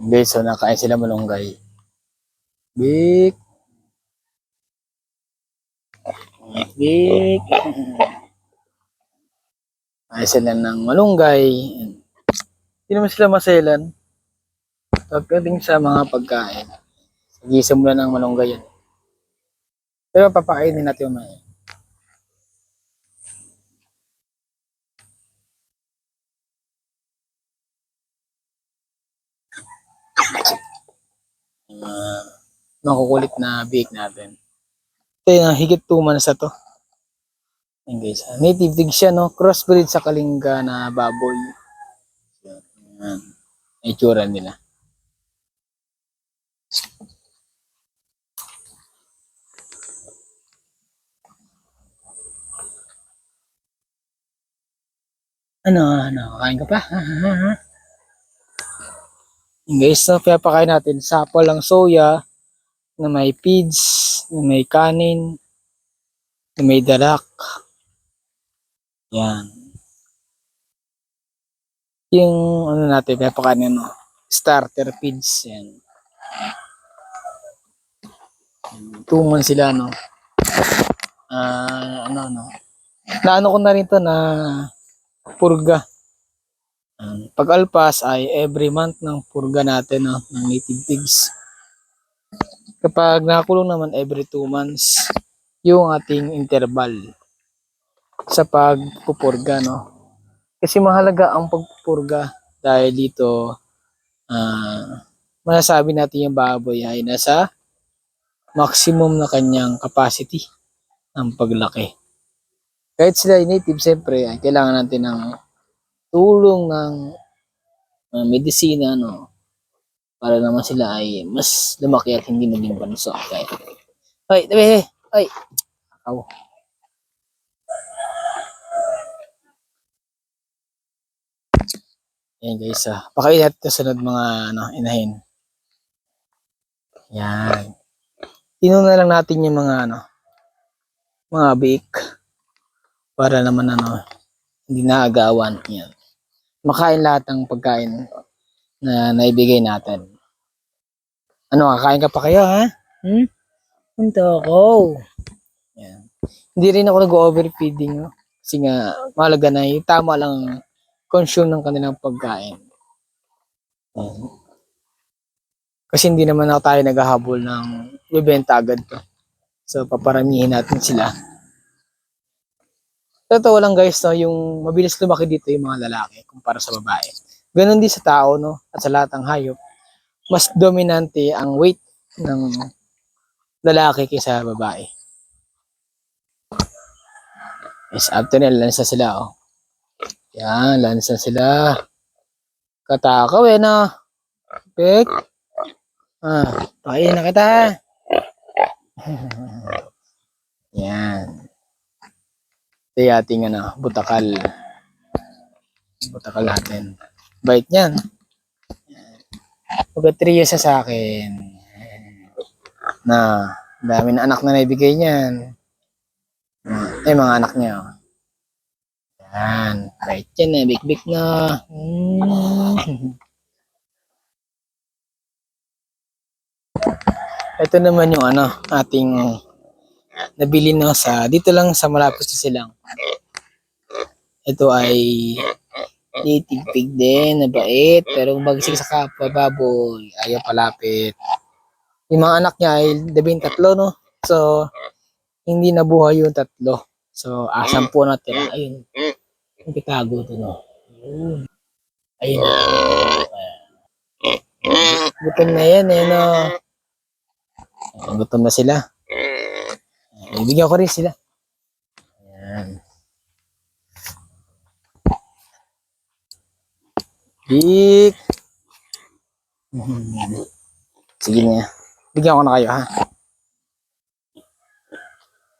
Guys, so nakain sila malunggay. Big. Big. Ay sila ng malunggay. Hindi naman sila maselan. Pagdating sa mga pagkain. Sige, mula ng malunggay yan. Pero papakainin natin yung mga uh, makukulit na bake natin. Ito yung higit 2 months na to. Guys. ah, Native dig siya, no? Crossbreed sa kalinga na baboy. Ayan. Itsura nila. Ano, ano, kain ka pa? Ayan guys, so pinapakain natin sapa lang soya na may feeds, na may kanin, na may dalak. Yan. Yung ano natin, pinapakain ano, starter feeds. Yan. Months sila, no? Ah, ano, ano. Naano ko na rin to na purga. Um, pag alpas ay every month ng purga natin no, ng native pigs. Kapag nakakulong naman every 2 months yung ating interval sa pagpupurga no. Kasi mahalaga ang pagpupurga dahil dito ah masasabi natin yung baboy ay nasa maximum na kanyang capacity ng paglaki. Kahit sila ay native, siyempre, ay kailangan natin ng tulong ng uh, medisina, no? Para naman sila ay mas lumaki at hindi maging banso. Okay. Ay, tabi, ay. Ako. Yan guys, ah. Pakain natin sunod mga ano, inahin. Yan. Tinuna lang natin yung mga ano, mga bake para naman ano, hindi naagawan. Yan. Makain lahat ng pagkain na naibigay natin. Ano, kakain ka pa kayo, ha? Hmm? Punta ako. Yan. Hindi rin ako nag-overfeeding, no? Kasi nga, mahalaga na yung tama lang ang consume ng kanilang pagkain. Yan. Kasi hindi naman ako tayo naghahabol ng bibenta agad to. So, paparamihin natin sila. Totoo lang guys, no, yung mabilis lumaki dito yung mga lalaki kumpara sa babae. Ganon din sa tao, no, at sa lahat ng hayop. Mas dominante ang weight ng lalaki kaysa babae. Yes, after nila, lansa sila, oh. Yan, lansa sila. Katakaw, eh, no. Pek. Ah, pakiin na kita. Yan. Ito yung ating ano, butakal. Butakal natin. Bait niyan. Pagka 3 years na sa akin. Na, dami na anak na naibigay niyan. Eh, mga anak niya. oh. Yan. Bait yan eh. Big-big na. Ito naman yung ano, ating nabili na sa, dito lang sa malapit sa silang. Ito ay native pig din, nabait, pero bagsik sa kapwa baboy, ayaw palapit. Yung mga anak niya ay labing tatlo, no? So, hindi nabuhay yung tatlo. So, asam po natin. Ayun. Yung pitago to, no? Ayun. Ayun. Gutom na yan, eh, no? Gutom na sila. Ibigyan ko rin sila. Ayan. Big. Sige na. Bigyan ko na kayo ha.